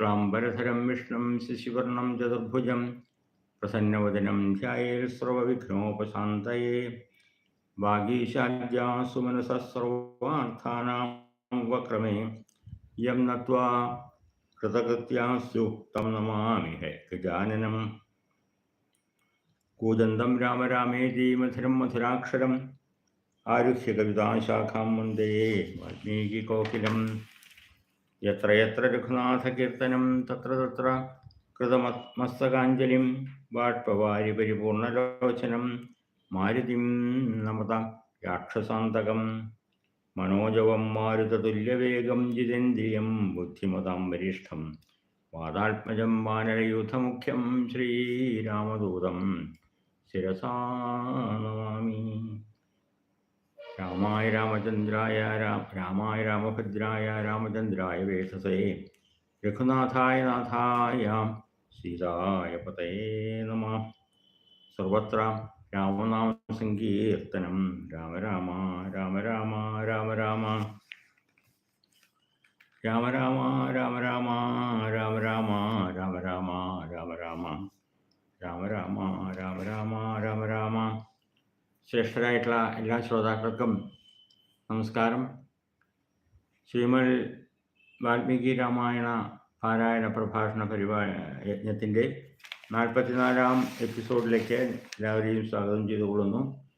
शुक्लांबरधरम विष्णु शिशिवर्णम चतुर्भुज प्रसन्नवदनम ध्यानोपात वागीशाद्या सर्वा वक्रमे यम नत्वा कृतकृत्यास्योक्तम नमा है गजाननम कूदंदम राम रामेति मथुरम मथुराक्षरम आरुह्य कविता शाखा वंदे वाल्मीकिकोकिलम्। യത്ര യത്ര രഘുനാഥകീർത്തനം തത്ര തത്ര കൃതമസ്തകാഞ്ജലിം ബാഷ്പവാരി പരിപൂർണലോചനം മാരുതിം നമത രാക്ഷസാന്തകം മനോജവം മാരുതതുല്യവേഗം ജിതേന്ദ്രിയം ബുദ്ധിമതാം വരിഷ്ഠം വാദാത്മജം വാനരയൂഥമുഖ്യം ശ്രീരാമദൂതം ശിരസാ നമാമി. രാമായ രാമചന്ദ്രായ രാം രാമായ രാമഭദ്രായ രാമചന്ദ്രായ വേഷസേ. രഘുനാഥായ നാഥായ സീതായ പതേ നമ. സർവത്ര രാമനാമ സങ്കീർത്തനം. രാമ രാമ രാമ രാമ രാമ രാമ. രാമ രാമ രാമ രാമ രാമ രാമ രാമ രാമ രാമ രാമ. രാമ രാമ രാമ രാമ രാമ രാമ. ശ്രേഷ്ഠരായിട്ടുള്ള എല്ലാ ശ്രോതാക്കൾക്കും നമസ്കാരം. ശ്രീമൽ വാൽമീകി രാമായണ പാരായണ പ്രഭാഷണ പരിപാ യജ്ഞത്തിന്റെ നാൽപ്പത്തിനാലാം എപ്പിസോഡിലേക്ക് എല്ലാവരെയും സ്വാഗതം ചെയ്തുകൊള്ളുന്നു.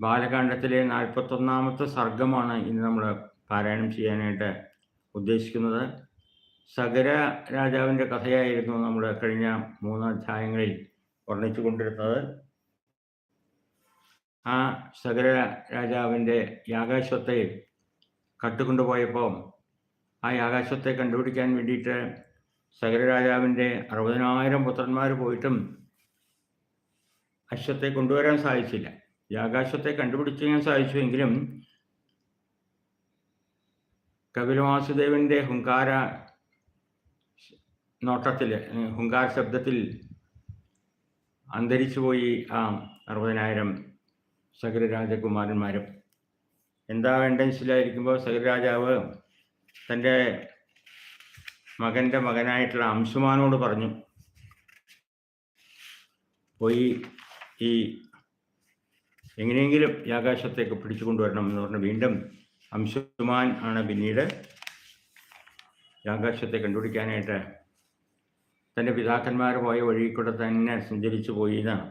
ബാലകാണ്ഡത്തിലെ നാൽപ്പത്തൊന്നാമത്തെ സർഗമാണ് ഇന്ന് നമ്മൾ പാരായണം ചെയ്യാനായിട്ട് ഉദ്ദേശിക്കുന്നത്. സഗര രാജാവിന്റെ കഥയായിരുന്നു നമ്മൾ കഴിഞ്ഞ മൂന്ന് അധ്യായങ്ങളിൽ വർണിച്ചു കൊണ്ടിരുന്നത്. ആ സകര രാജാവിന്റെ യാകാശ്വത്തെ കട്ടുകൊണ്ടുപോയപ്പോൾ ആ യാകാശ്വത്തെ കണ്ടുപിടിക്കാൻ വേണ്ടിയിട്ട് സകര രാജാവിന്റെ അറുപതിനായിരം പുത്രന്മാർ പോയിട്ടും അശ്വത്തെ കൊണ്ടുവരാൻ സാധിച്ചില്ല. യാകാശ്വത്തെ കണ്ടുപിടിക്കാൻ സാധിച്ചുവെങ്കിലും കപിലവാസുദേവന്റെ ഹുങ്കാര നോട്ടത്തിൽ ഹുങ്കാര ശബ്ദത്തിൽ അന്തരിച്ചുപോയി ആ അറുപതിനായിരം സകല രാജകുമാരന്മാരും എന്താ വേണ്ടെന്ന് വെച്ചില്ലായിരിക്കുമ്പോൾ സകല രാജാവ് തന്റെ മകന്റെ മകനായിട്ടുള്ള അംശുമാനോട് പറഞ്ഞു പോയി ഈ എങ്ങനെയെങ്കിലും ആകാശത്തേക്ക് പിടിച്ചു കൊണ്ടുവരണം എന്ന് പറഞ്ഞ് വീണ്ടും അംശുമാൻ ആണ് പിന്നീട് ആകാശത്തെ കണ്ടുപിടിക്കാനായിട്ട് തന്റെ പിതാക്കന്മാർ പോയ വഴി കൂടെ തന്നെ സഞ്ചരിച്ചു പോയി എന്നാണ്.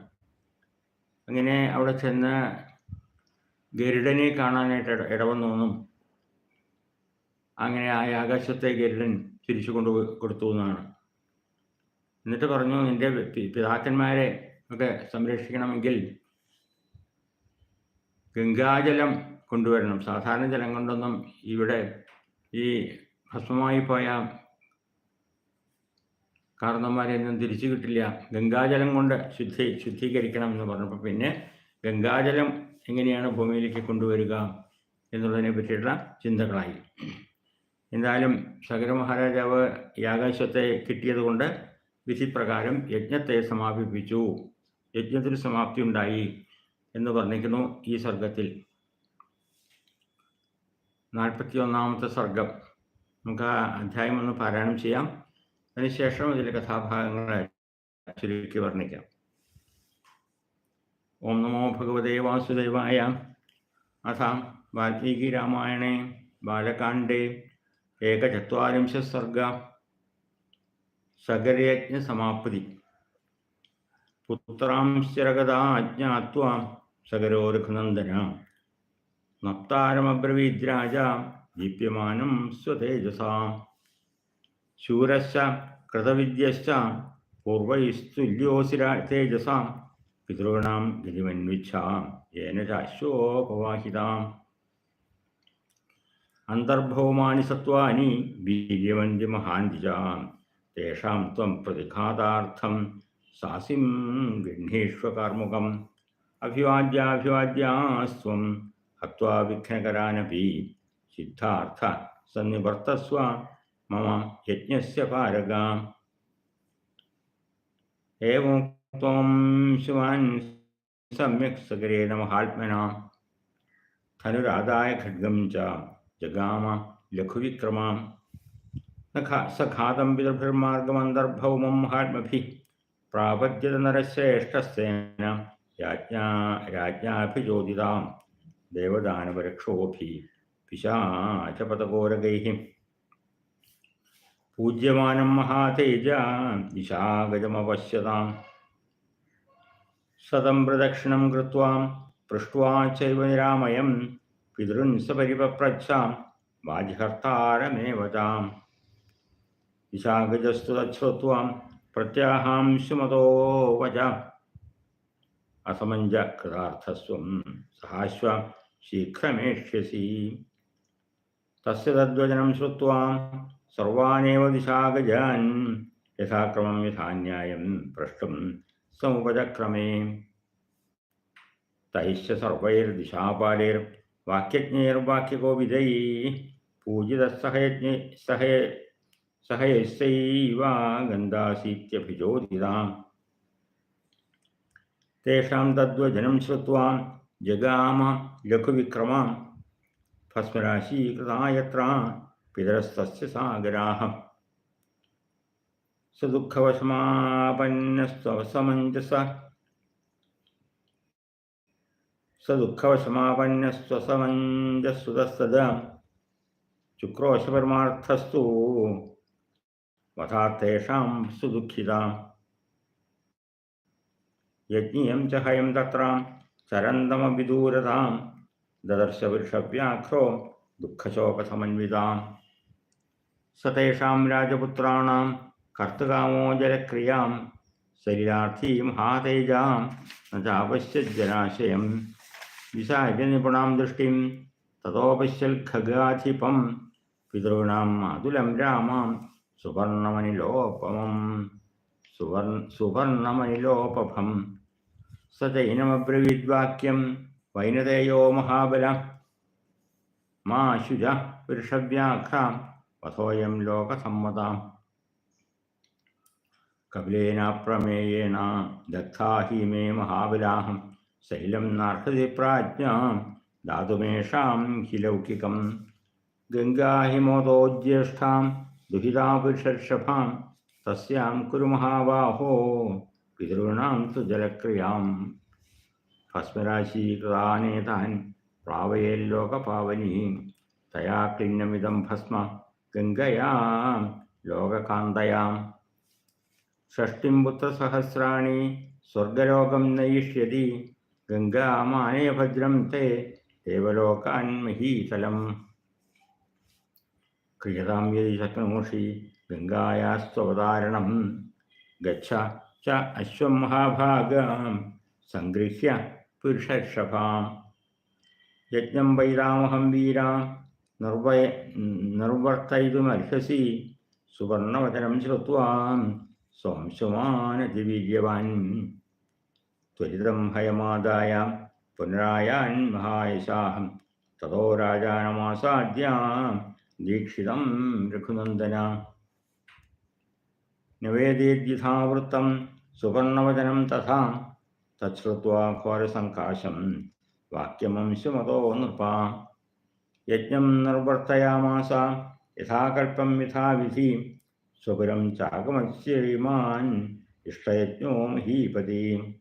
അങ്ങനെ അവിടെ ചെന്ന് ഗരുഡനെ കാണാനായിട്ട് ഇട- ഇടവന്നോന്നും അങ്ങനെ ആ ആകാശത്തെ ഗരുഡൻ തിരിച്ചു കൊണ്ടു കൊടുത്തു എന്നാണ്. എന്നിട്ട് പറഞ്ഞു നിന്റെ പിതാക്കന്മാരെ ഒക്കെ സംരക്ഷിക്കണമെങ്കിൽ ഗംഗാജലം കൊണ്ടുവരണം. സാധാരണ ജലം കൊണ്ടൊന്നും ഇവിടെ ഈ ഭസ്മമായി പോയ കാരണന്മാരെയൊന്നും തിരിച്ചു കിട്ടില്ല. ഗംഗാജലം കൊണ്ട് ശുദ്ധി ശുദ്ധീകരിക്കണം എന്ന് പറഞ്ഞപ്പോൾ പിന്നെ ഗംഗാജലം എങ്ങനെയാണ് ഭൂമിയിലേക്ക് കൊണ്ടുവരിക എന്നുള്ളതിനെ പറ്റിയിട്ടുള്ള ചിന്തകളായി. എന്തായാലും സകര മഹാരാജാവ് യാകാശത്തെ കിട്ടിയതുകൊണ്ട് വിധിപ്രകാരം യജ്ഞത്തെ സമാപിപ്പിച്ചു. യജ്ഞത്തിന് സമാപ്തി ഉണ്ടായി എന്ന് വർണിക്കുന്നു ഈ സർഗത്തിൽ നാൽപ്പത്തി ഒന്നാമത്തെ സർഗം നമുക്ക് ആ അധ്യായം ഒന്ന് പാരായണം ചെയ്യാം. അതിനുശേഷം ഇതിലെ കഥാഭാഗങ്ങളെ ചുരുക്കി വർണിക്കാം. ഓം നമോ ഭഗവതേ വാസുദേവായ അഥാം വാൽമീകി രാമായണേ ബാലകാണ്ഡേ ഏകചത്വാരിംശ സർഗ സഗരയജ്ഞ സമാപ്തി. പുത്രാംശ്ചരഗതാ അജ്ഞാത്വാ സഗരോ രഘുനന്ദന നപ്താരമബ്രവീദ്രാജ ദീപ്യമാനം സ്വതേജസാ. ശൂരശ്ച കൃതവിദ്യശ്ച പൂർവൈസ്തുല്യോസിരാ തേജസാം. പിതॄണാം ഗതിമന്വിച്ഛാം ഏന ചാശ്വോപവാഹിതാം അന്തർഭൗമാനി സത്വാനി വീര്യവന്തി മഹാന്തിജാം. തേഷാം ത്വം പ്രതിഘാതാർത്ഥം സാസിം ഗൃഹീഷ്വകാർമുകം അഭിവാദ്യാഭിവാദ്യാസ്ത്വം ഹത്വാ വിഘ്നകരാനപി സിദ്ധാർത്ഥ സന്നിവർത്തസ്വ. मम यज्ञस्य पारगा एवं शिवान् सम्यक् सगरे नमहात्मना धनुराधाय खड्गं च जगाम लघुविक्रमां सखा सखातं पितृभिर्मार्गमन्तर्भौमं महात्मभिः प्रापद्यत नरश्रेष्ठस्तेन राज्ञा राज्ञाभिचोदितां देवदानवरक्षोऽपि पिशाचपतकोरगैः മഹാതേജ ദിശാഗജമപശ്യതാം സതം പ്രദക്ഷിണം കൃത്വാ പൃഷ്ട്വാ ചൈവ നിരാമയം പിതൃൻ സപരിപപ്രച്ഛാം വാജിഹർത്താരമേവ താം ദിശാഗജസ്തു തശ്രുത്വാം പ്രത്യാഹാം സുമതോ വച അസമഞ്ജ കൃതാർത്ഥസ്വം സഹാശ്വ ശീഘ്രമേഷ്യസി തസ്യ തദ്വചനം ശ്രുത്വാ സർവാനേവ ദിശാഗജാൻ യഥാക്രമം യഥാന്യായം പ്രഷ്ടും സമുപചക്രമേ തൈശ്ച സർവൈർദിശാപാലൈർ വാക്യജ്ഞൈർവാക്യകോവിദൈ പൂജിതസഹയജ്ഞ സഹയ സഹയസ്യൈവ ഗന്ധാസീത്യഭിചോദിതാം തേഷാം തദ്വചനം ശ്രുത്വാ ജഗാമ ലഘുവിക്രമാം ഭസ്മരാശീകൃതായത്ര പിതരസ്തസ്യ സാഗരാः പിതരസ്തസ്യ സാഗരാഹം. സദുഃഖവശമാപന്നസ്വസമഞ്ജസ സദുഃഖവശമാപന്നസ്വസമഞ്ജസ്സുതസ്സദ ശുക്രോശപരമാർത്ഥസ്തു വധാത്തേഷാം സുദുഃഖിതാം. യജ്ഞീയം ച ഹയം തത്രാം ചരന്തമവിദൂരതാം ദദർശ ദുഃഖശോകസമന്വിതാം. സതേഷാം രാജപുത്രം കർത്തകാമോ ജലക്രിയാം ശരീരാർത്ഥീം ഹാതേജാം നചാവശ്യ ജലാശയം വിസാര്യ നിപുണാം ദൃഷ്ടിം തഥോപശ്യൽ ഖഗാധിപം പിതॄണാം മാതുലം രാമാം സുവർണമനിലോപമം. സുവർണ സുവർണമനിലോപഭം സൈനമബ്രവീദ്വാക്യം ചൈനമബ്രവീദ്വാക്യം വൈനതേയോ മഹാബല. മാശുജ വൃഷവ്യാഘ്രാം അഥോയം ലോകസമ്മതാം കപിലേനാപ്രമേയേണ ദത്താഹി മേ മഹാബലാഹം ശൈലം നാർഹതി പ്രാജ്ഞാം ധാതുമേഷാം ഹി ലൗകികം ഗംഗാഹിമോദോജ്യേഷ്ഠാം ദുഹിതാപുരുഷർഷഭാം തസ്യാം കുരു മഹാബാഹോ പിതॄണാം തു ജലക്രിയാം ഭസ്മരാശീകൃതാനേതാൻ പ്രാവയേല്ലോകപാവനീ തയാ ക്ലിന്നമിതം ഭസ്മ ഗംഗയാം ലോകകാന്തയാം. ഷഷ്ടിംപുത്രസഹസ്രാണി സ്വർഗലോകം നയിഷ്യതി ഗംഗാമാനയഭദ്രം തേ ദേവലോകാൻ മഹീതലം. ക്രിയതാം യതി ശക്നോഷി ഗംഗായാസ്വതാരണം ഗച്ഛ ച അശ്വം മഹാഭാഗാം സംഗൃഹ്യ പുരുഷർഷഭാം യജ്ഞം വൈരാമഹം വീരാം നിർവയ നിർവർത്തയിതും അർഹസി സുവർണവതരം ശ്രുത്വാം സ്വാംശുമാനതിവീര്യവാൻ ത്വരിതം ഹയമാദായ പുനരായാൻ മഹായശാഹം. തതോ രാജാനമാസാദ്യ ദീക്ഷിതം രഘുനന്ദന. നിവേദ്യഥാവൃത്തം സുവർണവചനം തഥാ. തശ്രുവാ ഘോരസങ്കാശം വാക്യമംശുമതോ നൃപ यज्ञं निर्वर्तयामास, यथाकल्पं यथाविधि स्वपुरं चागमश्रीमान् इष्टयज्ञो महीपति।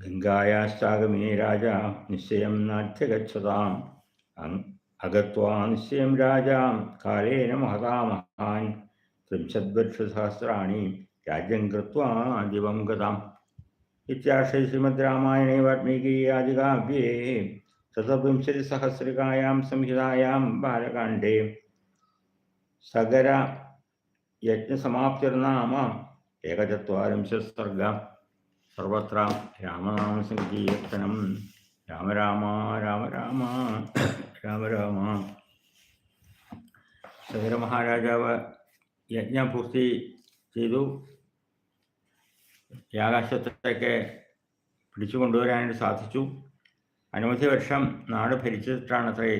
गङ्गायाश्चागमे राजा, निश्चयं नाध्यगच्छताम् अङ्, अगत्वा निश्चयं राजां, कालेन महता महान्। त्रिंशद्वर्षसहस्राणि राज्यं कृत्वा दिवं गताम्। इत्याश्रय श्रीमद् रामायणे वाल्मीकि आदिकाव्ये शतविंशतिसहस्रिकायां संहितायां बालकाण्डे സകര യജ്ഞസമാപ്തിർനാമ ഏകചത്വാരിംശത് സർഗ സർവത്ര രാമനാമസങ്കീർത്തനം രാമ രാമ രാമ രാമ രാമ രാമ സകര മഹാരാജാവ് യജ്ഞപൂർത്തി ചെയ്തു യാകാശത്തേക്ക് പിടിച്ചു കൊണ്ടുവരാനായിട്ട് സാധിച്ചു അനവധി വർഷം നാട് ഭരിച്ചിട്ടാണ് അത്രേ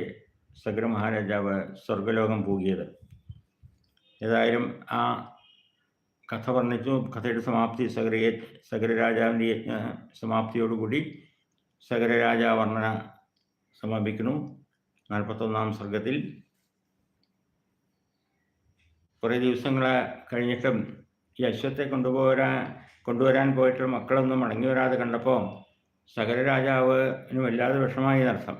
സഗ്ര മഹാരാജാവ് സ്വർഗലോകം പൂകിയത്. ഏതായാലും ആ കഥ വർണിച്ചു കഥയുടെ സമാപ്തി സകര സഗരരാജാവിന്റെ യജ്ഞ സമാപ്തിയോടുകൂടി സഗരരാജാവർണന സമാപിക്കുന്നു. നാൽപ്പത്തൊന്നാം സർഗത്തിൽ കുറേ ദിവസങ്ങൾ കഴിഞ്ഞിട്ടും ഈ അശ്വത്തെ കൊണ്ടുപോരാൻ കൊണ്ടുവരാൻ പോയിട്ട് മക്കളൊന്നും മടങ്ങി വരാതെ കണ്ടപ്പോൾ സകല രാജാവിന് വല്ലാതെ വിഷമായി എന്നർത്ഥം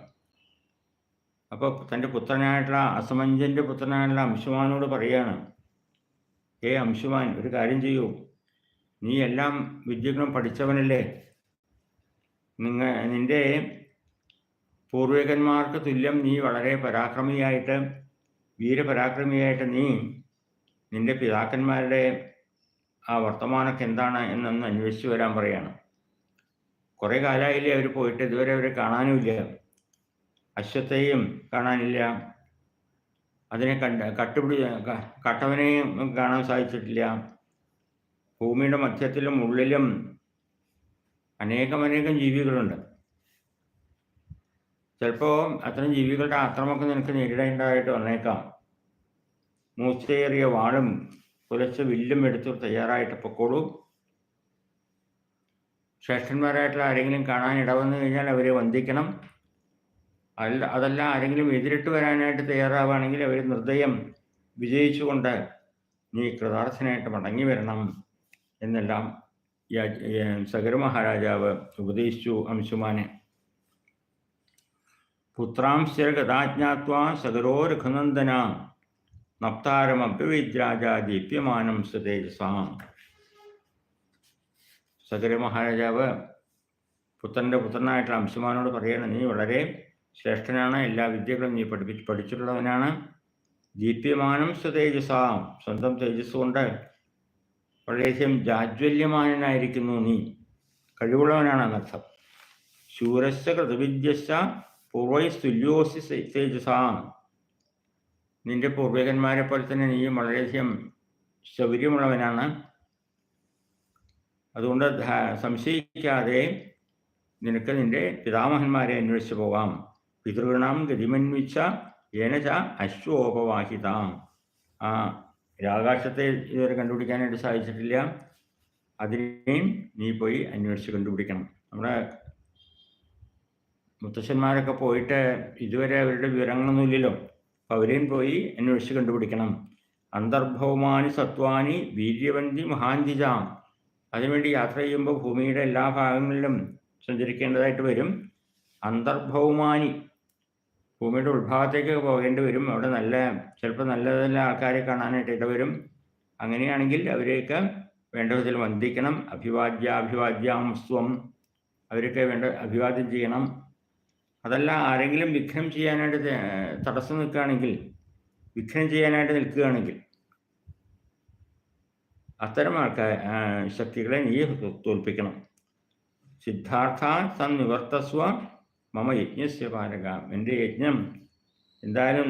അപ്പോൾ തന്റെ പുത്രനായിട്ടുള്ള അസമഞ്ജന്റെ പുത്രനായിട്ടുള്ള അംശുമാനോട് പറയുകയാണ് ഏ അംശുമാൻ ഒരു കാര്യം ചെയ്യൂ. നീ എല്ലാം വിദ്യകളും പഠിച്ചവനല്ലേ. നിങ്ങ നിന്റെ പൂർവികന്മാർക്ക് തുല്യം നീ വളരെ പരാക്രമിയായിട്ട് വീരപരാക്രമിയായിട്ട് നീ നിന്റെ പിതാക്കന്മാരുടെ ആ വർത്തമാനമൊക്കെ എന്താണ് എന്നൊന്ന് അന്വേഷിച്ചു വരാൻ പറയാണ്. കുറേ കാലമായില്ലേ അവർ പോയിട്ട് ഇതുവരെ അവരെ കാണാനുമില്ല. അശ്വത്തെയും കാണാനില്ല. അതിനെ കണ്ട കട്ടുപിടി കട്ടവനെയും കാണാൻ സാധിച്ചിട്ടില്ല. ഭൂമിയുടെ മധ്യത്തിലും ഉള്ളിലും അനേകം അനേകം ജീവികളുണ്ട്. ചിലപ്പോൾ അത്തരം ജീവികളുടെ ആക്രമമൊക്കെ നിനക്ക് നേരിടേണ്ടതായിട്ട് വന്നേക്കാം. മൂച്ചയേറിയ വാളും പുലച്ച വില്ലും എടുത്ത് തയ്യാറായിട്ട് പൊക്കോളൂ. ശ്രേഷ്ഠന്മാരായിട്ടുള്ള ആരെങ്കിലും കാണാൻ ഇടവന്നു കഴിഞ്ഞാൽ അവരെ വന്ദിക്കണം. അല്ല അതല്ല ആരെങ്കിലും എതിരിട്ട് വരാനായിട്ട് തയ്യാറാവുകയാണെങ്കിൽ അവർ നിർദ്ദയം വിജയിച്ചുകൊണ്ട് നീ കൃതാർത്ഥനായിട്ട് മടങ്ങി വരണം എന്നെല്ലാം സഗര മഹാരാജാവ് ഉപദേശിച്ചു അംശുമാനെ. പുത്രാംശ ഗതാജ്ഞാത്വാ സഗരോ രഘുനന്ദന നപ്താരമഭ്യവിദ്രാജ ദീപ്യമാനം സതേജസാം സഗര മഹാരാജാവ് പുത്രന്റെ പുത്രനായിട്ടുള്ള അംശുമാനോട് പറയണം നീ വളരെ ശ്രേഷ്ഠനാണ് എല്ലാ വിദ്യകളും നീ പഠിപ്പി പഠിച്ചിട്ടുള്ളവനാണ്. ദീപ്യമാനം സ്വതേജസാം സ്വന്തം തേജസ് കൊണ്ട് വളരെയധികം ജാജ്വല്യമാനായിരിക്കുന്നു നീ. കഴിവുള്ളവനാണ് എന്നർത്ഥം. ശൂരശ്ച പൂർവൈ പൂർവൈസ്തുല്യോസി തേജസാം. നിന്റെ പൂർവികന്മാരെ പോലെ തന്നെ നീയും വളരെയധികം ശൗര്യമുള്ളവനാണ്. അതുകൊണ്ട് സംശയിക്കാതെ നിനക്ക് നിന്റെ പിതാമഹന്മാരെ അന്വേഷിച്ചു പോകാം. പിതൃഗണം ഗതിമന്വിച്ച ഏനച അശ്വോപവാഹിതാം. ആ രാകാശത്തെ ഇതുവരെ കണ്ടുപിടിക്കാനായിട്ട് സാധിച്ചിട്ടില്ല. അതിനെയും നീ പോയി അന്വേഷിച്ച് കണ്ടുപിടിക്കണം. നമ്മുടെ മുത്തശ്ശന്മാരൊക്കെ പോയിട്ട് ഇതുവരെ അവരുടെ വിവരങ്ങളൊന്നുമില്ലല്ലോ അപ്പോൾ അവരെയും പോയി അന്വേഷിച്ച് കണ്ടുപിടിക്കണം. അന്തർഭൗമാനി സത്വാനി വീര്യവന്തി മഹാന്തിജാം. അതിനുവേണ്ടി യാത്ര ചെയ്യുമ്പോൾ ഭൂമിയുടെ എല്ലാ ഭാഗങ്ങളിലും സഞ്ചരിക്കേണ്ടതായിട്ട് വരും. അന്തർഭൗമാനി ഭൂമിയുടെ ഉത്ഭാഗത്തേക്ക് പോകേണ്ടി വരും. അവിടെ നല്ല ചിലപ്പോൾ നല്ല നല്ല ആൾക്കാരെ കാണാനായിട്ട് ഇടവരും അങ്ങനെയാണെങ്കിൽ അവരെയൊക്കെ വേണ്ട വിധത്തിൽ വന്ദിക്കണം. അഭിവാദ്യ അഭിവാദ്യാം സ്വം. അവരൊക്കെ വേണ്ട അഭിവാദ്യം ചെയ്യണം. അതല്ല ആരെങ്കിലും വിഘ്നം ചെയ്യാനായിട്ട് തടസ്സം നിൽക്കുകയാണെങ്കിൽ വിഘ്നം ചെയ്യാനായിട്ട് നിൽക്കുകയാണെങ്കിൽ അത്തരം ആൾക്കാർ ശക്തികളെ നീ തോൽപ്പിക്കണം. സിദ്ധാർത്ഥ സന്നിവർത്തസ്വ മമ യജ്ഞസ്യ പാലക എന്റെ യജ്ഞം എന്തായാലും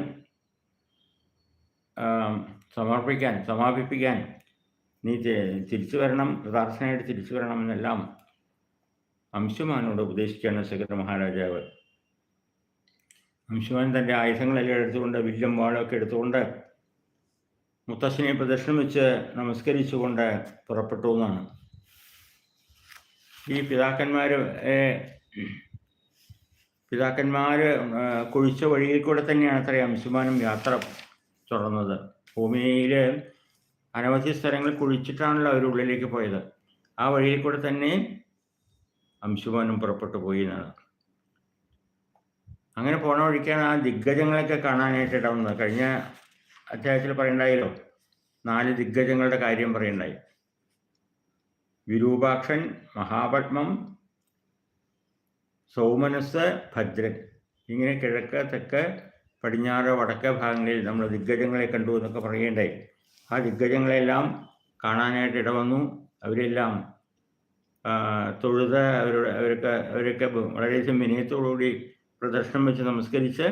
സമർപ്പിക്കാൻ സമാപിപ്പിക്കാൻ നീ തിരിച്ചു വരണം കൃതാർത്ഥനായിട്ട് തിരിച്ചു വരണം എന്നെല്ലാം അംശുമാനോട് ഉപദേശിക്കുകയാണ് സകര മഹാരാജാവ്. അംശുമാൻ തന്റെ ആയുധങ്ങളെല്ലാം എടുത്തുകൊണ്ട് വില്ലും വാളൊക്കെ എടുത്തുകൊണ്ട് മുത്തശ്ശനെ പ്രദക്ഷിണം വെച്ച് നമസ്കരിച്ചുകൊണ്ട് പുറപ്പെട്ടു എന്നാണ്. ഈ പിതാക്കന്മാർ പിതാക്കന്മാർ കുഴിച്ച വഴിയിൽ കൂടെ തന്നെയാണ് അത്ര അംശുമാനം യാത്ര തുടർന്നത്. ഭൂമിയിൽ അനവധി സ്ഥലങ്ങൾ കുഴിച്ചിട്ടാണല്ലോ അവർ ഉള്ളിലേക്ക് പോയത്. ആ വഴിയിൽ കൂടെ തന്നെ അംശുമാനം പുറപ്പെട്ടു പോയി എന്നാണ്. അങ്ങനെ പോണ വഴിക്കാണ് ആ ദിഗ്ഗജങ്ങളൊക്കെ കാണാനായിട്ട് ഇടവന്നത് കഴിഞ്ഞ അധ്യായത്തിൽ പറയണ്ടായല്ലോ നാല് ദിഗ്ഗജങ്ങളുടെ കാര്യം പറയണ്ടായി വിരൂപാക്ഷൻ മഹാപത്മം സൗമനസ് ഭദ്രൻ. ഇങ്ങനെ കിഴക്ക് തെക്ക് പടിഞ്ഞാറ് വടക്ക് ഭാഗങ്ങളിൽ നമ്മൾ ദിഗ്ഗജങ്ങളെ കണ്ടു എന്നൊക്കെ പറയേണ്ടായി ആ ദിഗ്ഗജങ്ങളെല്ലാം കാണാനായിട്ട് ഇടവന്നു അവരെല്ലാം തൊഴുത് അവരുടെ അവരൊക്കെ അവരൊക്കെ വളരെയധികം വിനയത്തോടുകൂടി പ്രദർശനം വെച്ച് നമസ്കരിച്ച്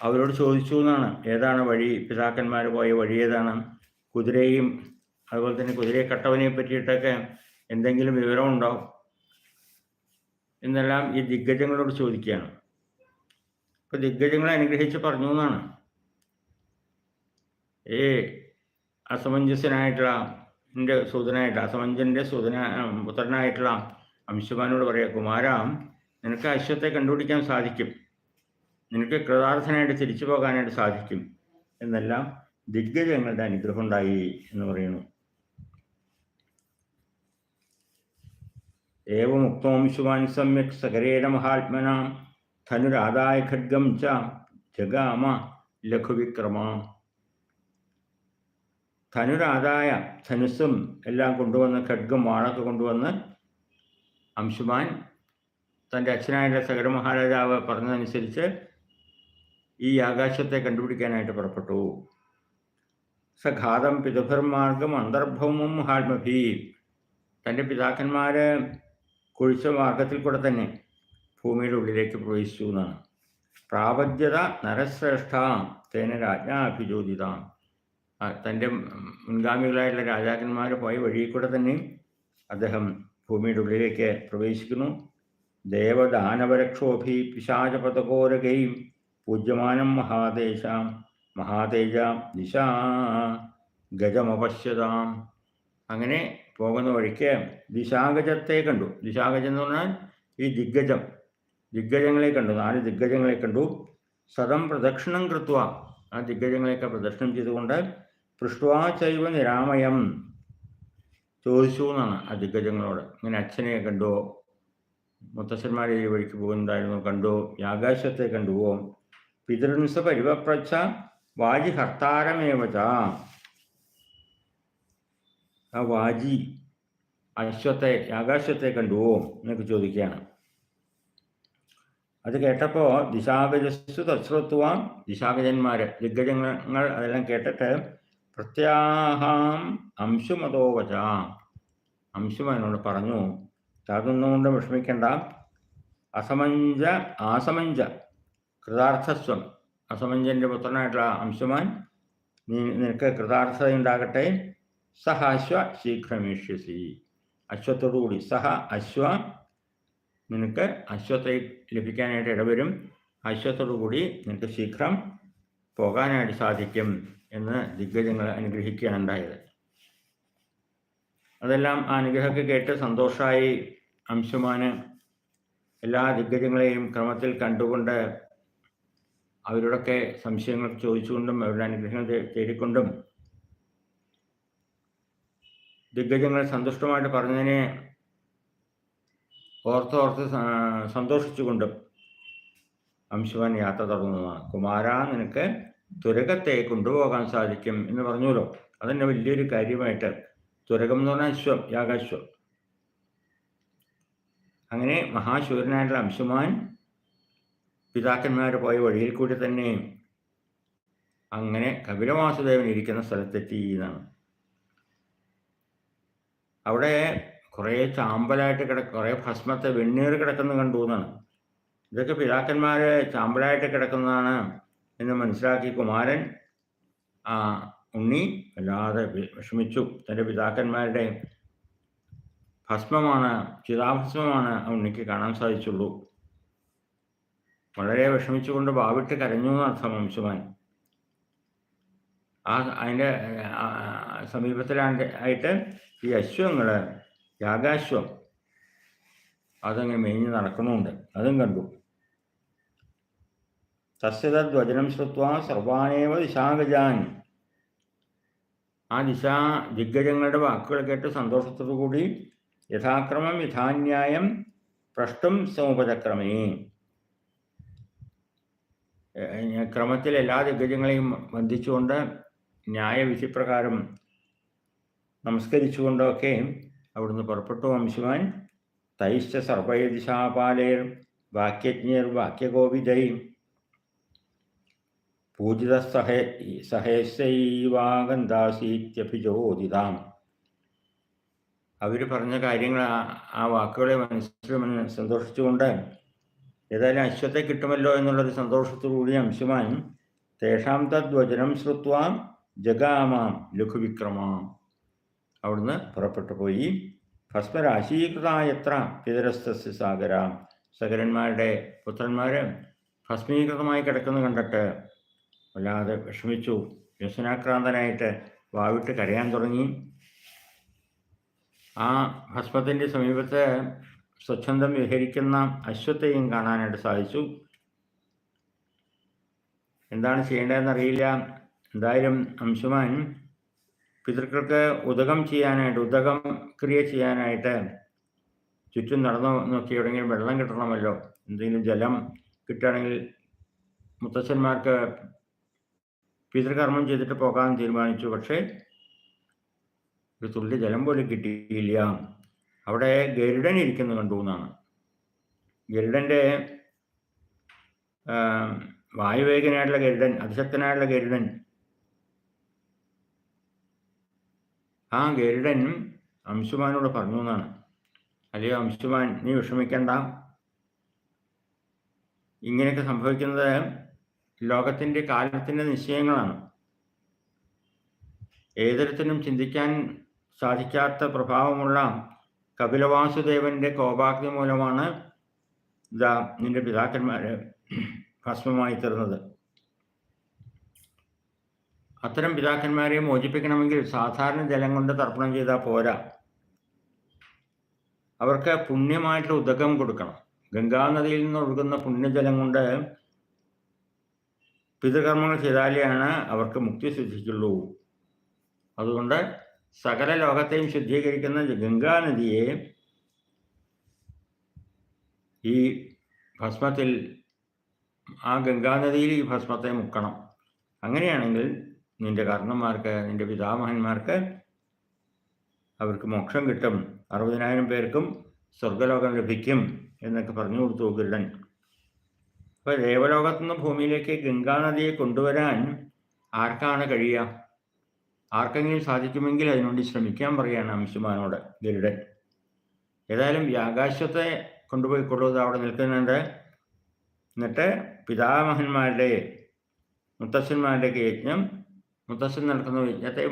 അവരോട് ചോദിച്ചു എന്നാണ് ഏതാണ് വഴി? പിതാക്കന്മാർ പോയ വഴി ഏതാണ്? കുതിരയും അതുപോലെ തന്നെ കുതിരയെ കട്ടവനെ പറ്റിയിട്ടൊക്കെ എന്തെങ്കിലും വിവരമുണ്ടോ? എന്നെല്ലാം ഈ ദിഗ്ഗജങ്ങളോട് ചോദിക്കുകയാണ്. അപ്പൊ ദിഗ്ഗജങ്ങളെ അനുഗ്രഹിച്ച് പറഞ്ഞു എന്നാണ് ഏ അസമഞ്ജസനായിട്ടുള്ള എന്റെ സൂതനായിട്ടുള്ള അസമഞ്ജന്റെ സൂതന പുത്രനായിട്ടുള്ള അംശുമാനോട് പറയാം കുമാരാം നിനക്ക് അശ്വത്തെ കണ്ടുപിടിക്കാൻ സാധിക്കും. നിനക്ക് കൃതാർത്ഥനായിട്ട് തിരിച്ചു പോകാനായിട്ട് സാധിക്കും എന്നെല്ലാം ദിഗ്ഗജങ്ങളുടെ അനുഗ്രഹം ഉണ്ടായി എന്ന് പറയുന്നു. ഏവമുക്തോംശുവാൻ സമ്യക് സകരേണ മഹാത്മന ധനുരാദായ ഖഡ്ഗം ച ജഗാമ ലഘുവിക്രമ. ധനുരാദായ ധനുസ്സും എല്ലാം കൊണ്ടുവന്ന് ഖഡ്ഗം വാളൊക്കെ കൊണ്ടുവന്ന് അംശുമാൻ തന്റെ അച്ഛനായുള്ള സകര മഹാരാജാവ് പറഞ്ഞതനുസരിച്ച് ഈ ആകാശത്തെ കണ്ടുപിടിക്കാനായിട്ട് പുറപ്പെട്ടു. സഘാതം പിതൃഭർമാർഗം അന്തർഭൗമം ഹാൽമഭി തന്റെ പിതാക്കന്മാർ കുഴിച്ച മാർഗത്തിൽ കൂടെ തന്നെ ഭൂമിയുടെ ഉള്ളിലേക്ക് പ്രവേശിച്ചു എന്നാണ്. പ്രാപദ്യത നരശ്രേഷ്ഠ തേന രാജ്ഞാഭിജോതിത തന്റെ മുൻഗാമികളായിട്ടുള്ള രാജാക്കന്മാർ പോയ വഴിയിൽ കൂടെ തന്നെ അദ്ദേഹം ഭൂമിയുടെ ഉള്ളിലേക്ക് പ്രവേശിക്കുന്നു. ദേവദാനവരക്ഷോഭി പിശാചപതകോരകയും പൂജ്യമാനം മഹാദേശാം. മഹാതേജാം നിശാ ഗജമപശ്യതാം. അങ്ങനെ പോകുന്ന വഴിക്ക് ദിശാഗജത്തെ കണ്ടു. ദിശാഗജം എന്ന് പറഞ്ഞാൽ ഈ ദിഗ്ഗജം. ദിഗ്ഗജങ്ങളെ കണ്ടു. നാല് ദിഗ്ഗജങ്ങളെ കണ്ടു. സതം പ്രദക്ഷിണം കൃത്വ. ആ ദിഗ്ഗജങ്ങളെയൊക്കെ പ്രദക്ഷിണം ചെയ്തുകൊണ്ട് പൃഷ്ടുവാ ചൈവ നിരാമയം. ചോദിച്ചു എന്നാണ് ആ ദിഗ്ഗജങ്ങളോട്. ഇങ്ങനെ അച്ഛനെ കണ്ടോ. മുത്തശ്ശന്മാരെ വഴിക്ക് പോകുന്നുണ്ടായിരുന്നു കണ്ടു. ആകാശത്തെ കണ്ടുവോ പിതൃൻസ പരിവപ്രച്ഛ വാജി ഹർത്താരമേവച ആ വാജി അശ്വത്തെ ആകാശത്തെ കണ്ടുവോ എന്നൊക്കെ ചോദിക്കുകയാണ്. അത് കേട്ടപ്പോൾ ദിശാഗജസ്സു തശ്രുത്വം ദിശാഗജന്മാർ ദിഗ്ഗജങ്ങൾ അതെല്ലാം കേട്ടിട്ട് പ്രത്യാഹാം അംശുമതോവച അംശും എന്നോട് പറഞ്ഞു അതൊന്നും വിഷമിക്കേണ്ട. അസമഞ്ച ആസമഞ്ച കൃതാർത്ഥസ്വം. അസമഞ്ജന്റെ പുത്രനായിട്ടുള്ള അംശമാൻ നീ നിനക്ക് കൃതാർത്ഥത ഉണ്ടാകട്ടെ. സഹ അശ്വ ശീഘ്രമേഷ്യസി അശ്വത്തോടുകൂടി സഹ അശ്വ നിനക്ക് അശ്വത്തെ ലഭിക്കാനായിട്ട് ഇടവരും. അശ്വത്തോടുകൂടി നിനക്ക് ശീഘ്രം പോകാനായിട്ട് സാധിക്കും എന്ന് ദിഗ്ഗജങ്ങൾ അനുഗ്രഹിക്കുകയാണ് ഉണ്ടായത്. അതെല്ലാം ആ അനുഗ്രഹമൊക്കെ കേട്ട് സന്തോഷമായി അംശുമാന് എല്ലാ ദിഗ്ഗജങ്ങളെയും ക്രമത്തിൽ കണ്ടുകൊണ്ട് അവരോടൊക്കെ സംശയങ്ങൾ ചോദിച്ചുകൊണ്ടും അവരുടെ അനുഗ്രഹങ്ങൾ തേടിക്കൊണ്ടും ദിഗ്ഗജങ്ങൾ സന്തുഷ്ടമായിട്ട് പറഞ്ഞതിനെ ഓർത്തോർത്ത് സന്തോഷിച്ചുകൊണ്ടും അംശുവാൻ യാത്ര തുടങ്ങുന്നതാണ് കുമാര നിനക്ക് തുരകത്തെ കൊണ്ടുപോകാൻ സാധിക്കും എന്ന് പറഞ്ഞല്ലോ അതന്നെ വലിയൊരു കാര്യമായിട്ട്. തുരകം എന്ന് പറഞ്ഞാൽ അശ്വം യാഗാശ്വം. അങ്ങനെ മഹാശൂരനായിട്ടുള്ള അംശുമാൻ പിതാക്കന്മാർ പോയ വഴിയിൽ കൂടി തന്നെ അങ്ങനെ കപിലവാസുദേവൻ ഇരിക്കുന്ന സ്ഥലത്തെത്തി എന്നാണ്. അവിടെ കുറേ ചാമ്പലായിട്ട് കിട കുറേ ഭസ്മത്തെ വെണ്ണീർ കിടക്കുന്ന കണ്ടു എന്നാണ്. ഇതൊക്കെ പിതാക്കന്മാർ ചാമ്പലായിട്ട് കിടക്കുന്നതാണ് എന്ന് മനസ്സിലാക്കി കുമാരൻ ആ ഉണ്ണി വല്ലാതെ വിഷമിച്ചു. തന്റെ പിതാക്കന്മാരുടെ ഭസ്മമാണ് ചിതാഭസ്മമാണ് ഉണ്ണിക്ക് കാണാൻ സാധിച്ചുള്ളൂ. വളരെ വിഷമിച്ചുകൊണ്ട് വാവിട്ട് കരഞ്ഞു എന്നർത്ഥം വംശമാൻ ആ അതിന്റെ സമീപത്തിലാണ്ട് ആയിട്ട് ഈ അശ്വങ്ങൾ യാഗാശ്വം അതങ്ങനെ മേഞ്ഞ് നടക്കുന്നുണ്ട്. അതും കണ്ടു. തസ്യതദ്വചനം ശ്രുത്വ സർവാനേവ ദിശാഗജാൻ. ആ ദിശാ ദിഗ്ഗജങ്ങളുടെ വാക്കുകൾ കേട്ട് സന്തോഷത്തോടുകൂടി യഥാക്രമം യഥാന്യായം പ്രഷ്ടും സമുപചക്രമേ ക്രമത്തിൽ എല്ലാ ദിഗ്ഗജങ്ങളെയും വന്ദിച്ചുകൊണ്ട് ന്യായവിധിപ്രകാരം നമസ്കരിച്ചുകൊണ്ടൊക്കെ അവിടുന്ന് പുറപ്പെട്ടു വംശുവാൻ തൈശ്ച സർവയദിശാപാലേർ വാക്യജ്ഞർ വാക്യകോവിദൈ പൂജിത സഹേ സഹേശൈവാഗന്ധാസീത്യഭിചോദിതാം അവർ പറഞ്ഞ കാര്യങ്ങൾ ആ വാക്കുകളെ മനസ്സിൽ സന്തോഷിച്ചുകൊണ്ട് ഏതായാലും അശ്വത്തെ കിട്ടുമല്ലോ എന്നുള്ളൊരു സന്തോഷത്തോടുകൂടി അംശുമാൻ തേഷാം തദ്വചനം ശ്രുത്വാം ജഗാമാം ലഘുവിക്രമാം. അവിടുന്ന് പുറപ്പെട്ടു പോയി. ഭസ്മരാശീകൃതായത്ര പിതരസ്ഥ സാഗര. സകരന്മാരുടെ പുത്രന്മാർ ഭസ്മീകൃതമായി കിടക്കുന്നു കണ്ടിട്ട് വല്ലാതെ വിഷമിച്ചു. വ്യസനാക്രാന്തനായിട്ട് വാവിട്ട് കരയാൻ തുടങ്ങി. ആ ഭസ്മത്തിന്റെ സമീപത്ത് സ്വച്ഛന്തം വിഹരിക്കുന്ന അശ്വത്തെയും കാണാനായിട്ട് സാധിച്ചു. എന്താണ് ചെയ്യേണ്ടതെന്ന് അറിയില്ല എന്തായാലും അംശുമാൻ പിതൃക്കൾക്ക് ഉദകം ചെയ്യാനായിട്ട് ഉദകം ക്രിയ ചെയ്യാനായിട്ട് ചുറ്റും നടന്നു നോക്കി എവിടെയെങ്കിലും വെള്ളം കിട്ടണമല്ലോ. എന്തെങ്കിലും ജലം കിട്ടുകയാണെങ്കിൽ മുത്തച്ഛന്മാർക്ക് പിതൃകർമ്മം ചെയ്തിട്ട് പോകാൻ തീരുമാനിച്ചു. പക്ഷേ ഒരു തുള്ളി ജലം പോലും കിട്ടിയില്ല. അവിടെ ഗരുഡൻ ഇരിക്കുന്നു കണ്ടു എന്നാണ്. ഗരുഡന്റെ വായുവേഗനായിട്ടുള്ള ഗരുഡൻ അതിശക്തനായിട്ടുള്ള ഗരുഡൻ. ആ ഗരുഡൻ അംശുമാനോട് പറഞ്ഞു എന്നാണ്. അല്ലയോ അംശുമാൻ നീ വിഷമിക്കണ്ട. ഇങ്ങനെയൊക്കെ സംഭവിക്കുന്നത് ലോകത്തിന്റെ കാലത്തിന്റെ നിശ്ചയങ്ങളാണ്. ഏതൊരുത്തിനും ചിന്തിക്കാൻ സാധിക്കാത്ത പ്രഭാവമുള്ള കപിലവാസുദേവന്റെ കോപാഗ്നി മൂലമാണ് ഇതാ നിന്റെ പിതാക്കന്മാരെ ഭസ്മമായി തീർന്നത്. അത്തരം പിതാക്കന്മാരെ മോചിപ്പിക്കണമെങ്കിൽ സാധാരണ ജലം കൊണ്ട് തർപ്പണം ചെയ്താൽ പോരാ. അവർക്ക് പുണ്യമായിട്ടുള്ള ഉദകം കൊടുക്കണം. ഗംഗാനദിയിൽ നിന്ന് ഒഴുകുന്ന പുണ്യജലം കൊണ്ട് പിതൃകർമ്മങ്ങൾ ചെയ്താലെയാണ് അവർക്ക് മുക്തി സിദ്ധിക്കുള്ളൂ. അതുകൊണ്ട് സകല ലോകത്തെയും ശുദ്ധീകരിക്കുന്ന ഗംഗാനദിയെ ഈ ഭസ്മത്തിൽ ആ ഗംഗാനദിയിൽ ഈ ഭസ്മത്തെ മുക്കണം. അങ്ങനെയാണെങ്കിൽ നിന്റെ കർണന്മാർക്ക് നിന്റെ പിതാമഹന്മാർക്ക് അവർക്ക് മോക്ഷം കിട്ടും. അറുപതിനായിരം പേർക്കും സ്വർഗലോകം ലഭിക്കും എന്നൊക്കെ പറഞ്ഞു കൊടുത്തു ഗരുഡൻ. അപ്പൊ ദേവലോകത്തു നിന്ന് ഭൂമിയിലേക്ക് ഗംഗാനദിയെ കൊണ്ടുവരാൻ ആർക്കാണ് കഴിയുക? ആർക്കെങ്കിലും സാധിക്കുമെങ്കിൽ അതിനുവേണ്ടി ശ്രമിക്കാൻ പറയുകയാണ് അംശുമാനോട് ഗരുഡൻ ഏതായാലും ആകാശത്തെ കൊണ്ടുപോയിക്കൊള്ളുന്നത് അവിടെ നിൽക്കുന്നുണ്ട്. എന്നിട്ട് പിതാമഹന്മാരുടെ മുത്തശ്ശന്മാരുടെയൊക്കെ യജ്ഞം. മുത്തശ്ശൻ നടക്കുന്ന യജ്ഞത്തെ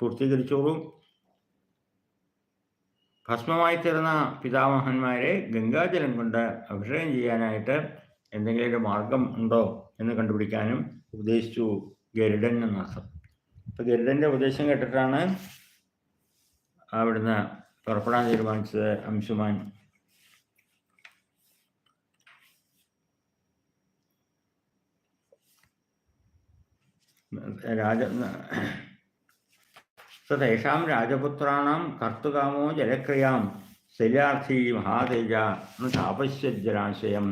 പൂർത്തീകരിച്ചോളൂ. ഭസ്മമായി തീർന്ന പിതാമഹന്മാരെ ഗംഗാജലം കൊണ്ട് അഭിഷേകം ചെയ്യാനായിട്ട് എന്തെങ്കിലും ഒരു മാർഗം ഉണ്ടോ എന്ന് കണ്ടുപിടിക്കാനും ഉപദേശിച്ചു ഗരുഡൻ എന്നർത്ഥം അപ്പൊ ഗരുഡന്റെ ഉപദേശം കേട്ടിട്ടാണ് അവിടുന്ന് പുറപ്പെടാൻ തീരുമാനിച്ചത് അംശുമാൻ. രാജ തേഷാം രാജപുത്രാണാം കർത്തുകാമോ ജലക്രിയാം ശരിയാർത്ഥി മഹാതേജ താപസ്യജലാശയം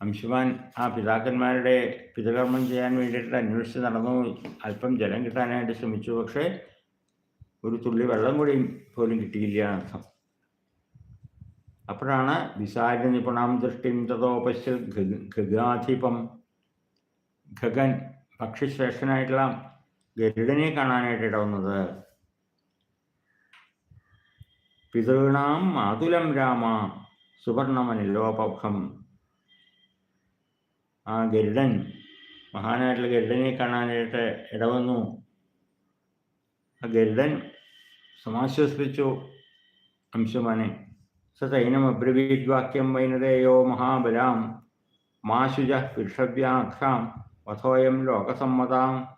അംശുമാൻ ആ പിതാക്കന്മാരുടെ പിതകർമ്മം ചെയ്യാൻ വേണ്ടിയിട്ട് അന്വേഷിച്ച് നടന്നു. അല്പം ജലം കിട്ടാനായിട്ട് ശ്രമിച്ചു. പക്ഷേ ഒരു തുള്ളി വെള്ളം കൂടി പോലും കിട്ടിയില്ല. അർത്ഥം അപ്പോഴാണ് വിസാര നിപുണാം ദൃഷ്ടിം തഥോപശ്യ ഖഗാധിപം ഖഗൻ ഭക്ഷ്യശ്രേഷ്ഠനായിട്ടുള്ള ഗരുഡനെ കാണാനായിട്ട് ഇടവന്നത്. പിതൃണാം മാതുലം രാമ സുവർണമനിലോപം ആ ഗരുഡൻ മഹാനായിട്ടുള്ള ഗരുഡനെ കാണാനായിട്ട് ഇടവന്നു. ആ ഗരുഡൻ സമാശ്വസിപ്പിച്ചു. അംശുമാനെ സൈനമബ്രവീദ്വാക്യം വൈനതയോ മഹാബലാം മാശുജ പുരുഷവ്യാഖ്യാം വധോയം ലോകസമ്മതാം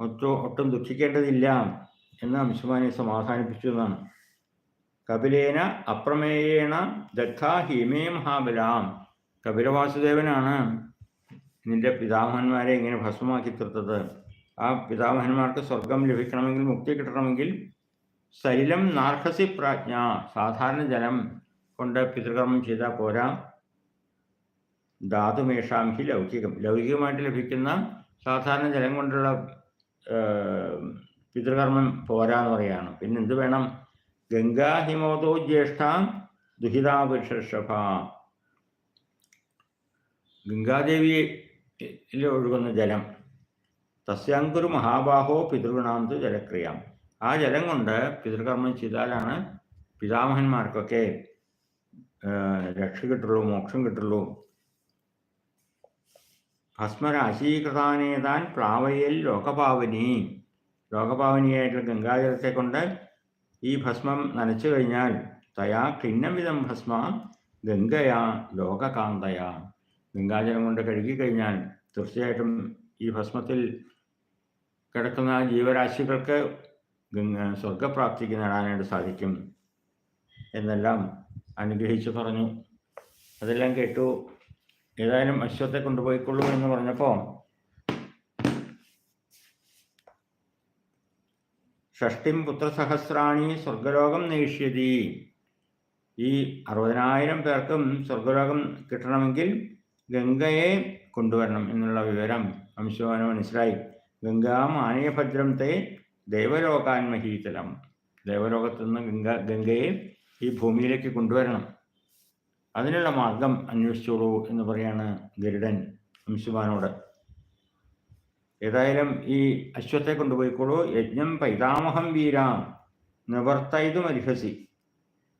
ഒട്ടും ഒട്ടും ദുഃഖിക്കേണ്ടതില്ല എന്ന് അംശുമാനെ സമാധാനിപ്പിച്ചു എന്നാണ്. കപിലേന അപ്രമേയേണ ദഗ്ധ ഹീമേ മഹാബലാം. കപിലവാസുദേവനാണ് നിന്റെ പിതാമഹന്മാരെ ഇങ്ങനെ ഭസ്മമാക്കി തീർത്തത്. ആ പിതാമഹന്മാർക്ക് സ്വർഗം ലഭിക്കണമെങ്കിൽ മുക്തി കിട്ടണമെങ്കിൽ ശൈലം നാർഹസി പ്രാജ്ഞ സാധാരണ ജലം കൊണ്ട് പിതൃകർമ്മം ചെയ്താൽ പോരാ. ധാതുമേഷാം ഹി ലൗകികം. ലൗകികമായിട്ട് ലഭിക്കുന്ന സാധാരണ ജലം കൊണ്ടുള്ള പിതൃകർമ്മം പോരാന്ന് പറയാണ്. പിന്നെ എന്ത് വേണം? ഗംഗാ ഹിമോദോ ജ്യേഷ്ഠ ദുഹിതാപുരുഷഭ ഗംഗാദേവിയിൽ ഒഴുകുന്ന ജലം. തസ്യാങ്കുരു മഹാബാഹോ പിതൃഗുണാന്ത് ജലക്രിയാം. ആ ജലം കൊണ്ട് പിതൃകർമ്മം ചെയ്താലാണ് പിതാമഹന്മാർക്കൊക്കെ രക്ഷ കിട്ടുള്ളൂ മോക്ഷം കിട്ടുള്ളൂ. ഭസ്മരാശീകൃതാനേതാൻ പ്ലാവയൽ ലോകപാവനി. ലോകപാവനിയായിട്ടുള്ള ഗംഗാജലത്തെ കൊണ്ട് ഈ ഭസ്മം നനച്ചു കഴിഞ്ഞാൽ തയാ ഖിന്നമിതം ഭസ്മ ഗംഗയാ ലോകകാന്തയാ. ഗംഗാജലം കൊണ്ട് കഴുകി കഴിഞ്ഞാൽ തീർച്ചയായിട്ടും ഈ ഭസ്മത്തിൽ കിടക്കുന്ന ജീവരാശികൾക്ക് സ്വർഗപ്രാപ്തിക്ക് നേടാനായിട്ട് സാധിക്കും എന്നെല്ലാം അനുഗ്രഹിച്ചു പറഞ്ഞു. അതെല്ലാം കേട്ടു. ഏതായാലും അശ്വത്തെ കൊണ്ടുപോയിക്കൊള്ളൂ എന്ന് പറഞ്ഞപ്പോൾ ഷഷ്ടിം പുത്രസഹസ്രാണി സ്വർഗലോകം നേഷ്യതി. ഈ അറുപതിനായിരം പേർക്കും സ്വർഗലോകം കിട്ടണമെങ്കിൽ ഗംഗയെ കൊണ്ടുവരണം എന്നുള്ള വിവരം അംശുമാനോ മനസ്സിലായി. ഗംഗാം ആനയഭദ്രം തേ ദേവലോകാൻ മഹീതലം ദേവലോകത്തു നിന്ന് ഗംഗ ഗംഗയെ ഈ ഭൂമിയിലേക്ക് കൊണ്ടുവരണം. അതിനുള്ള മാർഗം അന്വേഷിച്ചോളൂ എന്ന് പറയാണ് ഗരുഡൻ അംശുവാനോട്. ഏതായാലും ഈ അശ്വത്തെ കൊണ്ടുപോയിക്കോളൂ. യജ്ഞം പൈതാമഹം വീരാം. നിവർത്തൈതും അരിഹസി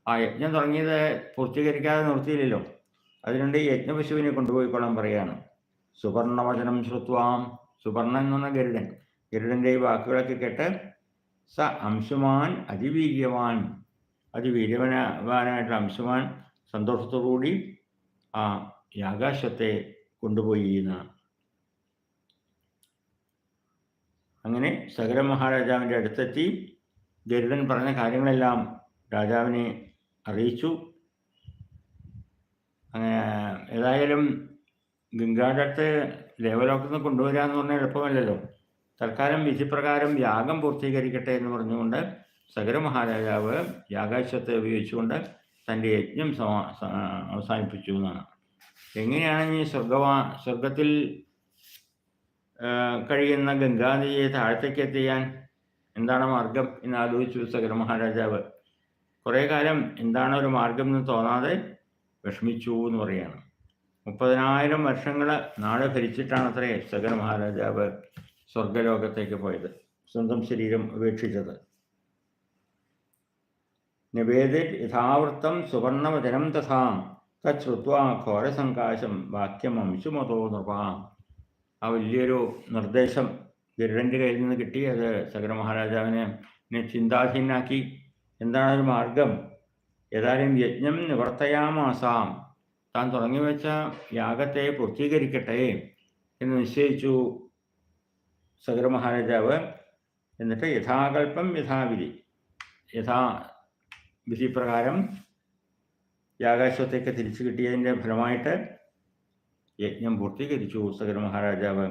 ആ യജ്ഞം തുടങ്ങിയത് പൂർത്തീകരിക്കാതെ നിർത്തിയില്ലല്ലോ അതിനുണ്ട് യജ്ഞപശുവിനെ കൊണ്ടുപോയിക്കൊള്ളാൻ പറയാണ് സുവർണവചനം ശ്രുത്വാം. സുവർണൻ എന്ന് പറഞ്ഞ ഗരുഡൻ. ഗരുഡന്റെ ഈ വാക്കുകളൊക്കെ കേട്ട് സ അംശുമാൻ അതിവീര്യവാൻ. അതിവീര്യവാനായിട്ടുള്ള അംശുമാൻ സന്തോഷത്തോടുകൂടി ആ യാകാശത്തെ കൊണ്ടുപോയി എന്നാണ്. അങ്ങനെ സകല മഹാരാജാവിന്റെ അടുത്തെത്തി ഗരുഡൻ പറഞ്ഞ കാര്യങ്ങളെല്ലാം രാജാവിനെ അറിയിച്ചു. ഏതായാലും ഗംഗാടത്ത് ദേവലോകത്ത് കൊണ്ടുവരിക എന്ന് പറഞ്ഞാൽ എളുപ്പമല്ലല്ലോ. തൽക്കാലം വിധിപ്രകാരം യാഗം പൂർത്തീകരിക്കട്ടെ എന്ന് പറഞ്ഞുകൊണ്ട് സകര മഹാരാജാവ് യാഗാശ്വത്തെ ഉപയോഗിച്ചുകൊണ്ട് തന്റെ യജ്ഞം അവസാനിപ്പിച്ചു എന്നാണ്. എങ്ങനെയാണ് ഈ സ്വർഗവാ സ്വർഗത്തിൽ കഴിയുന്ന ഗംഗാനദിയെ താഴത്തേക്ക് എത്തിയാൻ എന്താണ് മാർഗം എന്ന് ആലോചിച്ചു സകര മഹാരാജാവ്. കുറേ കാലം എന്താണ് ഒരു മാർഗം എന്ന് തോന്നാതെ വിഷമിച്ചു എന്ന് പറയുകയാണ് മുപ്പതിനായിരം വർഷങ്ങൾ നാട് ഭരിച്ചിട്ടാണ് അത്രേ മഹാരാജാവ് സ്വർഗലോകത്തേക്ക് പോയത്. സ്വന്തം ശരീരം ഉപേക്ഷിച്ചത്. നിവേദിൽ യഥാവൃത്തം സുവർണവചനം തഥാം. തശ്രുത്വാ ഘോരസങ്കാശം വാക്യം അംശുമതോ നൃപാം. ആ വലിയൊരു നിർദ്ദേശം ഗരുഡന്റെ കയ്യിൽ നിന്ന് കിട്ടി. അത് സകര മഹാരാജാവിനെ ചിന്താധീനാക്കി. എന്താണ് ഒരു മാർഗം? ഏതായാലും യജ്ഞം നിവർത്തയാമാസാം താൻ തുടങ്ങി വെച്ച യാഗത്തെ പൂർത്തീകരിക്കട്ടെ എന്ന് നിശ്ചയിച്ചു സഗര മഹാരാജാവ്. എന്നിട്ട് യഥാകൽപ്പം യഥാവിധി യഥാ വിധിപ്രകാരം യാഗാശ്വത്തേക്ക് തിരിച്ചു കിട്ടിയതിന്റെ ഫലമായിട്ട് യജ്ഞം പൂർത്തീകരിച്ചു സഗര മഹാരാജാവ്.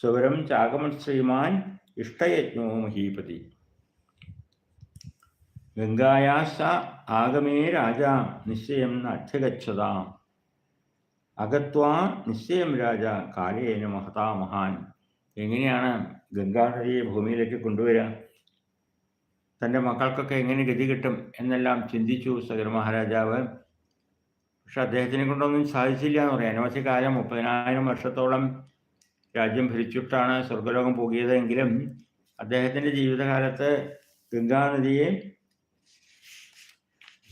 സ്വരം ചാകമൻ ശ്രീമാൻ ഇഷ്ടയജ്ഞോ മഹീപതി. ഗംഗായാസ ആഗമേ രാജ നിശ്ചയം അധ്യഗച്ഛതാം അകത്വാ നിശ്ചയം രാജ കാലേന മഹതാ മഹാൻ. എങ്ങനെയാണ് ഗംഗാനദിയെ ഭൂമിയിലേക്ക് കൊണ്ടുവരിക? തന്റെ മക്കൾക്കൊക്കെ എങ്ങനെ ഗതി കിട്ടും എന്നെല്ലാം ചിന്തിച്ചു സഗർ മഹാരാജാവ്. പക്ഷെ അദ്ദേഹത്തിനെ കൊണ്ടൊന്നും സാധിച്ചില്ല എന്ന് പറയാം. അനവധി കാലം മുപ്പതിനായിരം വർഷത്തോളം രാജ്യം ഭരിച്ചിട്ടാണ് സ്വർഗലോകം പോകിയതെങ്കിലും അദ്ദേഹത്തിന്റെ ജീവിതകാലത്ത് ഗംഗാനദിയെ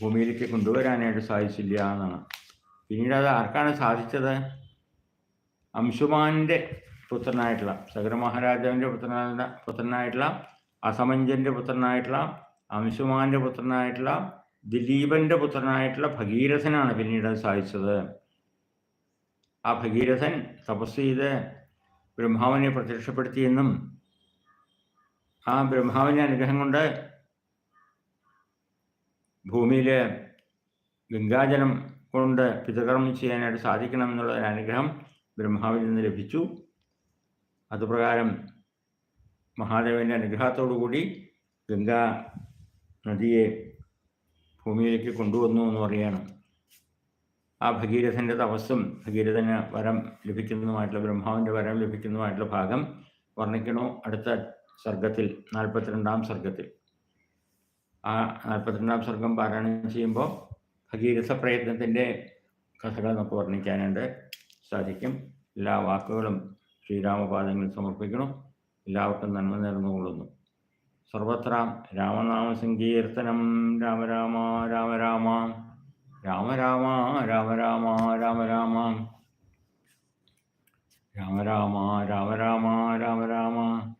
ഭൂമിയിലേക്ക് കൊണ്ടുവരാനായിട്ട് സാധിച്ചില്ല എന്നാണ്. പിന്നീട് അത് ആർക്കാണ് സാധിച്ചത്? അംശുമാന്റെ പുത്രനായിട്ടുള്ള സഗര മഹാരാജാവിന്റെ പുത്രനായ പുത്രനായിട്ടുള്ള അസമഞ്ജന്റെ പുത്രനായിട്ടുള്ള അംശുമാന്റെ പുത്രനായിട്ടുള്ള ദിലീപന്റെ പുത്രനായിട്ടുള്ള ഭഗീരഥനാണ് പിന്നീട് അത് സാധിച്ചത്. ആ ഭഗീരഥൻ തപസ് ചെയ്ത് ബ്രഹ്മാവിനെ പ്രത്യക്ഷപ്പെടുത്തിയെന്നും ആ ബ്രഹ്മാവിന്റെ അനുഗ്രഹം കൊണ്ട് ഭൂമിയിൽ ഗംഗാജലം കൊണ്ട് പിതൃകർമ്മം ചെയ്യാനായിട്ട് സാധിക്കണം എന്നുള്ള അനുഗ്രഹം ബ്രഹ്മാവിൽ നിന്ന് ലഭിച്ചു. അതുപ്രകാരം മഹാദേവന്റെ അനുഗ്രഹത്തോടുകൂടി ഗംഗാ നദിയെ ഭൂമിയിലേക്ക് കൊണ്ടുവന്നു എന്ന് പറയുകയാണ്. ആ ഭഗീരഥന്റെ തപസ്സും ഭഗീരഥന് വരം ലഭിക്കുന്നതുമായിട്ടുള്ള ബ്രഹ്മാവിന്റെ വരം ലഭിക്കുന്നതുമായിട്ടുള്ള ഭാഗം വർണിക്കണോ? അടുത്ത സർഗത്തിൽ നാൽപ്പത്തിരണ്ടാം സർഗത്തിൽ ആ നാൽപ്പത്തിരണ്ടാം സർഗം പാരായണം ചെയ്യുമ്പോൾ ഭഗീരഥ പ്രയത്നത്തിന്റെ കഥകൾ നമുക്ക് വർണിക്കാനുണ്ട്. സാധിക്കും. എല്ലാ വാക്കുകളും ശ്രീരാമപാദങ്ങളിൽ സമർപ്പിക്കണം. എല്ലാവർക്കും നന്മ നേർന്നുകൊള്ളുന്നു. സർവത്ര രാമനാമ സങ്കീർത്തനം. രാമ രാമ രാമ രാമ. രാമ രാമ രാമ രാമ രാമ രാമ. രാമ രാമ രാമ രാമ രാമ രാമ.